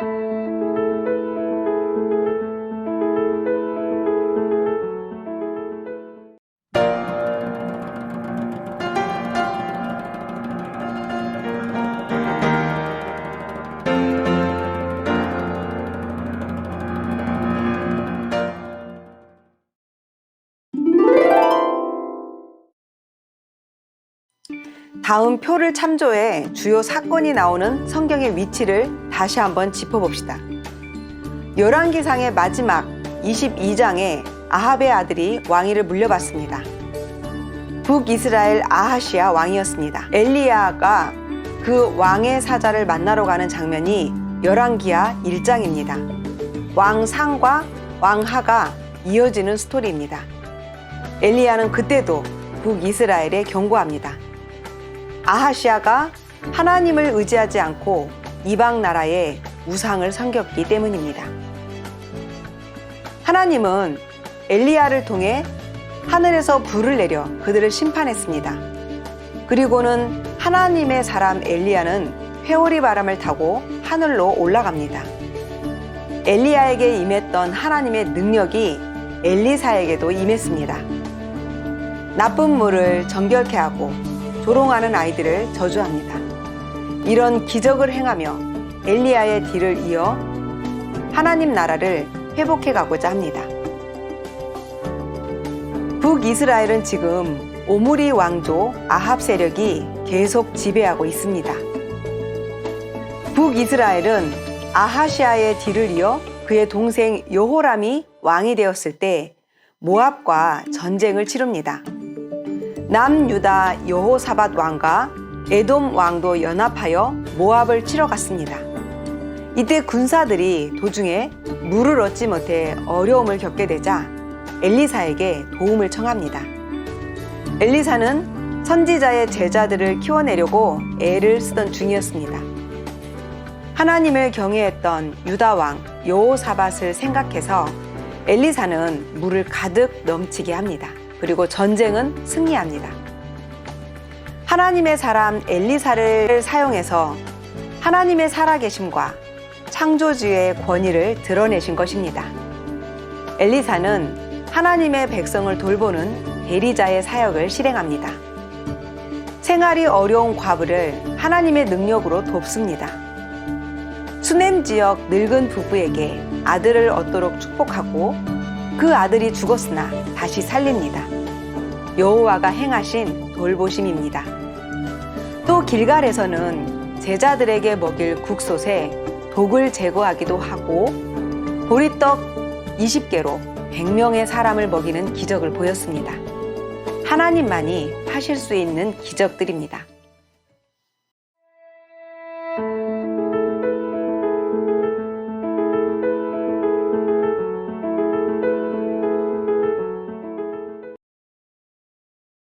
Thank you. 다음 표를 참조해 주요 사건이 나오는 성경의 위치를 다시 한번 짚어봅시다. 열왕기상의 마지막 22장에 아합의 아들이 왕위를 물려받습니다. 북이스라엘 아하시아 왕이었습니다. 엘리야가 그 왕의 사자를 만나러 가는 장면이 열왕기하 1장입니다. 왕상과 왕하가 이어지는 스토리입니다. 엘리야는 그때도 북이스라엘에 경고합니다. 아하시아가 하나님을 의지하지 않고 이방 나라의 우상을 섬겼기 때문입니다. 하나님은 엘리야를 통해 하늘에서 불을 내려 그들을 심판했습니다. 그리고는 하나님의 사람 엘리야는 회오리 바람을 타고 하늘로 올라갑니다. 엘리야에게 임했던 하나님의 능력이 엘리사에게도 임했습니다. 나쁜 물을 정결케 하고 조롱하는 아이들을 저주합니다. 이런 기적을 행하며 엘리야의 뒤를 이어 하나님 나라를 회복해 가고자 합니다. 북이스라엘은 지금 오므리 왕조 아합 세력이 계속 지배하고 있습니다. 북이스라엘은 아하시아의 뒤를 이어 그의 동생 요호람이 왕이 되었을 때 모압과 전쟁을 치릅니다. 남유다 여호사밧 왕과 에돔 왕도 연합하여 모압을 치러 갔습니다. 이때 군사들이 도중에 물을 얻지 못해 어려움을 겪게 되자 엘리사에게 도움을 청합니다. 엘리사는 선지자의 제자들을 키워내려고 애를 쓰던 중이었습니다. 하나님을 경외했던 유다 왕 여호사밧을 생각해서 엘리사는 물을 가득 넘치게 합니다. 그리고 전쟁은 승리합니다. 하나님의 사람 엘리사를 사용해서 하나님의 살아계심과 창조주의 권위를 드러내신 것입니다. 엘리사는 하나님의 백성을 돌보는 대리자의 사역을 실행합니다. 생활이 어려운 과부를 하나님의 능력으로 돕습니다. 수냄 지역 늙은 부부에게 아들을 얻도록 축복하고 그 아들이 죽었으나 다시 살립니다. 여호와가 행하신 돌보심입니다. 또 길갈에서는 제자들에게 먹일 국솥에 독을 제거하기도 하고 보리떡 20개로 100명의 사람을 먹이는 기적을 보였습니다. 하나님만이 하실 수 있는 기적들입니다.